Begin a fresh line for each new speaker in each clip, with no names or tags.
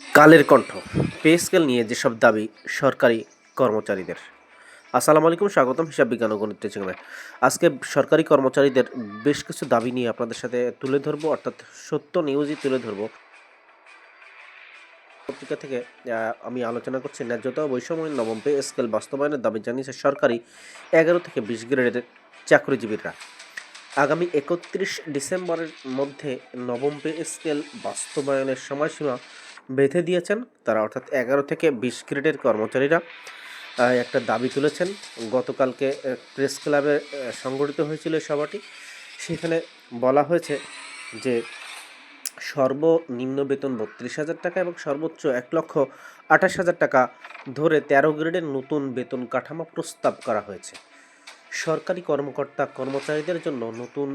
Kaler Kantho, pay scale নিয়ে যেসব দাবি সরকারি কর্মচারীদের। আসসালামু আলাইকুম, স্বাগতম হিসাব বিজ্ঞান ও গণিত চ্যানেলে আজকে সরকারি কর্মচারীদের বেশ কিছু দাবি নিয়ে আপনাদের সাথে তুলে ধরবো, অর্থাৎ সত্য নিউজই তুলে ধরবো। পত্রিকা থেকে আমি আলোচনা করছি ন্যায্যতা বৈষম্য নবম পে স্কেল বাস্তবায়নের দাবি জানিয়েছে সরকারি এগারো থেকে বিশ গ্রেডের চাকরিজীবীরা। আগামী একত্রিশ ডিসেম্বরের মধ্যে নবম পে স্কেল বাস্তবায়নের সময়সীমা বেঁধে দিয়েছেন। তারা অর্থাৎ এগারো থেকে বিশ গ্রেডের কর্মচারীরা একটা দাবি তুলেছেন। গতকালকে প্রেস ক্লাবে সংগঠিত হয়েছিল সভাটি। সেখানে বলা হয়েছে যে, সর্বনিম্ন বেতন বত্রিশ হাজার টাকা এবং সর্বোচ্চ এক লক্ষ আঠাশ হাজার টাকা ধরে তেরো গ্রেডের নতুন বেতন কাঠামো প্রস্তাব করা হয়েছে। সরকারি কর্মকর্তা কর্মচারীদের জন্য নতুন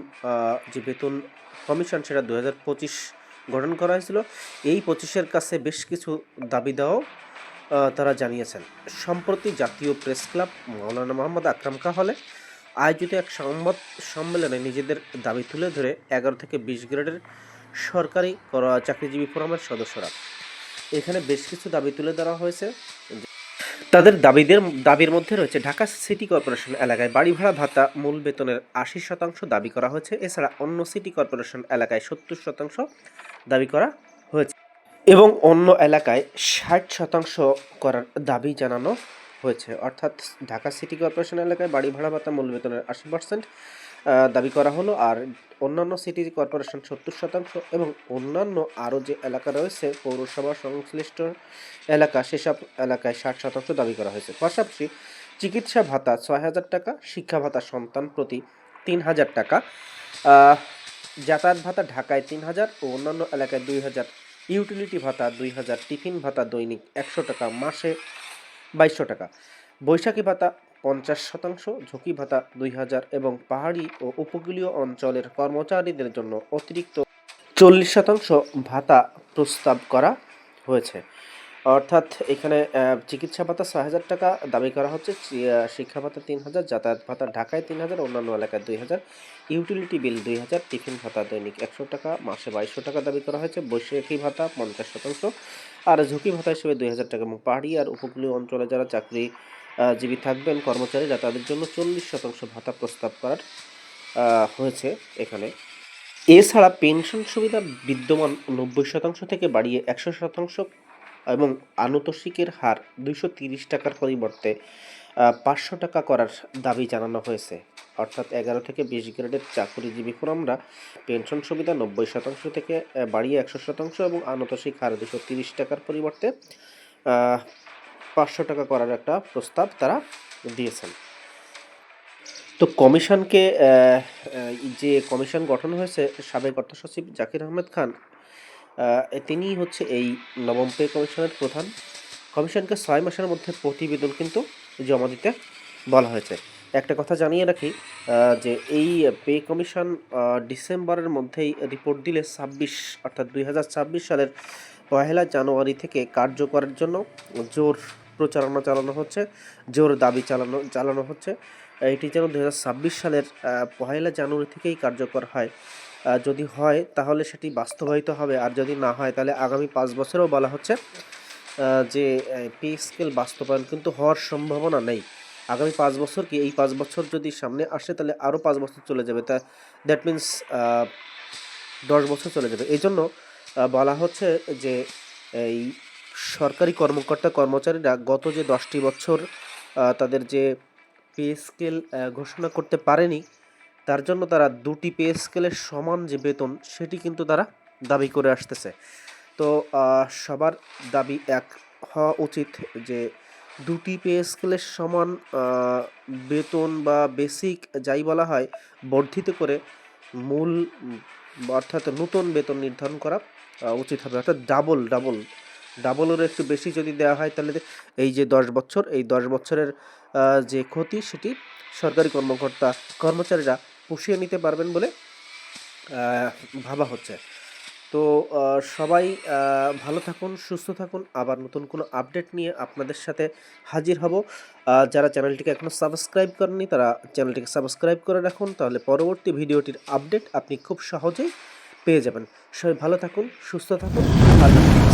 যে বেতন কমিশন, সেটা দু হাজার পঁচিশ গঠন করা হয়েছিল। এই পঁচিশের কাছে বেশ কিছু দাবি দেওয়াও তারা জানিয়েছেন। সম্প্রতি জাতীয় প্রেস ক্লাব মৌলানা মোহাম্মদ আকরাম কা হলে আয়োজিত এক সংবাদ সম্মেলনে নিজেদের দাবি তুলে ধরে এগারো থেকে বিশ গ্রেডের সরকারি কর- চাকরিজীবী ফোরামের সদস্যরা। এখানে বেশ কিছু দাবি তুলে ধরা হয়েছে। তাদের দাবিদের, দাবির মধ্যে রয়েছে ঢাকা সিটি কর্পোরেশন এলাকায় বাড়ি ভাড়া ভাতা মূল বেতনের আশি শতাংশ দাবি করা হয়েছে। এছাড়া অন্য সিটি কর্পোরেশন এলাকায় সত্তর শতাংশ দাবি করা হয়েছে। এবং অন্য এলাকায় ষাট শতাংশ করার দাবি জানানো হয়েছে। অর্থাৎ ঢাকা সিটি কর্পোরেশন এলাকায় বাড়ি ভাড়া ভাতা মূল বেতনের আশি পার্সেন্ট দাবি করা হলো। আর অন্যান্য সিটি কর্পোরেশন সত্তর শতাংশ এবং অন্যান্য আরও যে এলাকা রয়েছে, পৌরসভা সংশ্লিষ্ট এলাকা, সেসব এলাকায় ষাট শতাংশ দাবি করা হয়েছে। পাশাপাশি চিকিৎসা ভাতা ছয় হাজার টাকা, শিক্ষা ভাতা সন্তান প্রতি তিন হাজার টাকা যাতায়াত ভাতা ঢাকায় তিন হাজার ও অন্যান্য এলাকায় দুই হাজার, ইউটিলিটি ভাতা দুই হাজার, টিফিন ভাতা দৈনিক একশো টাকা, মাসে বাইশশো টাকা। বৈশাখী ভাতা পঞ্চাশ শতাংশ, ঝুঁকি ভাতা দুই হাজার এবং পাহাড়ি ও উপকূলীয় অঞ্চলের কর্মচারীদের জন্য অতিরিক্ত চল্লিশ শতাংশ ভাতা প্রস্তাব করা হয়েছে। অর্থাৎ এখানে চিকিৎসা ভাতা ছয় হাজার টাকা, দাবি করা হচ্ছে শিক্ষা ভাতা তিন হাজার, যাতায়াত ভাতা ঢাকায় তিন হাজার, অন্যান্য এলাকায় দুই হাজার, ইউটিলিটি বিল দুই হাজার, টিফিন ভাতা দৈনিক একশো টাকা, মাসে বাইশশো টাকা দাবি করা হয়েছে, বৈশাখী ভাতা পঞ্চাশ শতাংশ, আর ঝুঁকি ভাতা হিসেবে দুই হাজার টাকা, এবং পাহাড়ি আর উপকূলীয় অঞ্চলে যারা চাকরি জীবী থাকবেন কর্মচারীরা তাদের জন্য চল্লিশ শতাংশ ভাতা প্রস্তাব করার হয়েছে এখানে। এছাড়া পেনশন সুবিধা বিদ্যমান নব্বই শতাংশ থেকে বাড়িয়ে একশো শতাংশ এবং আনুতোষিকের হার দুইশো টাকার পরিবর্তে পাঁচশো টাকা করার দাবি জানানো হয়েছে। অর্থাৎ এগারো থেকে বিশ গ্রেডের চাকরিজীবী ফোরামরা পেনশন সুবিধা নব্বই শতাংশ থেকে বাড়িয়ে একশো শতাংশ এবং আনুতোষিক হার দুশো তিরিশ টাকার পরিবর্তে পাঁচশো টাকা করার একটা প্রস্তাব তারা দিয়েছেন। তো কমিশনকে যে কমিশন গঠন হয়েছে, সাবেক অর্থ সচিব জাকির আহমেদ খান তিনি হচ্ছে এই নবম পে কমিশনের প্রধান। কমিশনকে ছয় মাসের মধ্যে প্রতিবেদন কিন্তু জমা দিতে বলা হয়েছে। একটা কথা জানিয়ে রাখি যে এই পে কমিশন ডিসেম্বরের মধ্যেই রিপোর্ট দিলে ছাব্বিশ, অর্থাৎ দুই হাজার ছাব্বিশ সালের পহেলা জানুয়ারি থেকে কার্যকরের জন্য জোর প্রচারণা চালানো হচ্ছে, জোর দাবি চালানো চালানো হচ্ছে। এটি যেন দুই হাজার ছাব্বিশ সালের পহেলা জানুয়ারি থেকেই কার্যকর হয়। যদি হয়, তাহলে সেটি বাস্তবায়িত হবে। আর যদি না হয়, তাহলে আগামী পাঁচ বছরেও বলা হচ্ছে যে পে স্কেল বাস্তবায়ন কিন্তু হওয়ার সম্ভাবনা নেই। আগামী পাঁচ বছর কি এই পাঁচ বছর যদি সামনে আসে, তাহলে আরও পাঁচ বছর চলে যাবে। তা দ্যাট মিন্স দশ বছর চলে যাবে। এই জন্য বলা হচ্ছে যে, এই সরকারি কর্মকর্তা কর্মচারীরা গত যে দশটি বছর তাদের যে পে স্কেল ঘোষণা করতে পারেনি তার জন্য তারা দুটি পে স্কেলের সমান যে বেতন, সেটি কিন্তু তারা দাবি করে আসতেছে। তো সবার দাবি এক। হওয়া উচিত যে দুটি পে স্কেলের সমান বেতন বা বেসিক যাই বলা হয়, বর্ধিত করে মূল, অর্থাৎ নতুন বেতন নির্ধারণ করা উচিত হবে। অর্থাৎ ডাবল ডাবল, ডাবলেরও একটু বেশি যদি দেওয়া হয়, তাহলে এই যে দশ বছর, এই দশ বছরের যে ক্ষতি, সেটি সরকারি কর্মকর্তা, কর্মচারীরা পুষিয়ে নিতে পারবেন বলে ভাবা হচ্ছে। তো সবাই ভালো থাকুন, সুস্থ থাকুন। আবার নতুন কোনো আপডেট নিয়ে আপনাদের সাথে হাজির হব। যারা চ্যানেলটিকে এখনও সাবস্ক্রাইব করেননি, তারা চ্যানেলটিকে সাবস্ক্রাইব করে রাখুন। তাহলে পরবর্তী ভিডিওটির আপডেট আপনি খুব সহজেই পেয়ে যাবেন। সবাই ভালো থাকুন, সুস্থ থাকুন। আল্লাহ।